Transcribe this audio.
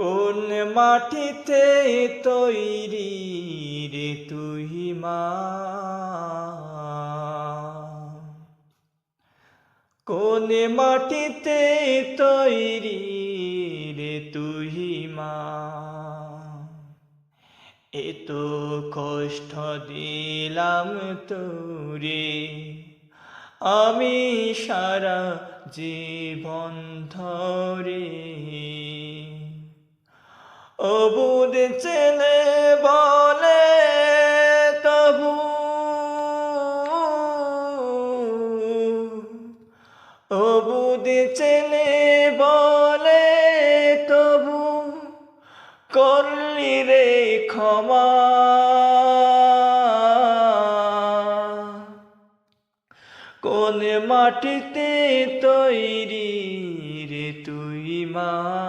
কোন মাটিতে তৈরি রে তুই মা? কোন মাটিতে তৈরি রে তুই মা? এত কষ্ট দিলাম তোরে, আমি সারা জীবন ধরে অবুদ ছেলে বলে তবু। অবুদ ছেলে বলে তবু। করলি রে ক্ষমা। কোন মাটিতে তৈরি রে তুই মা?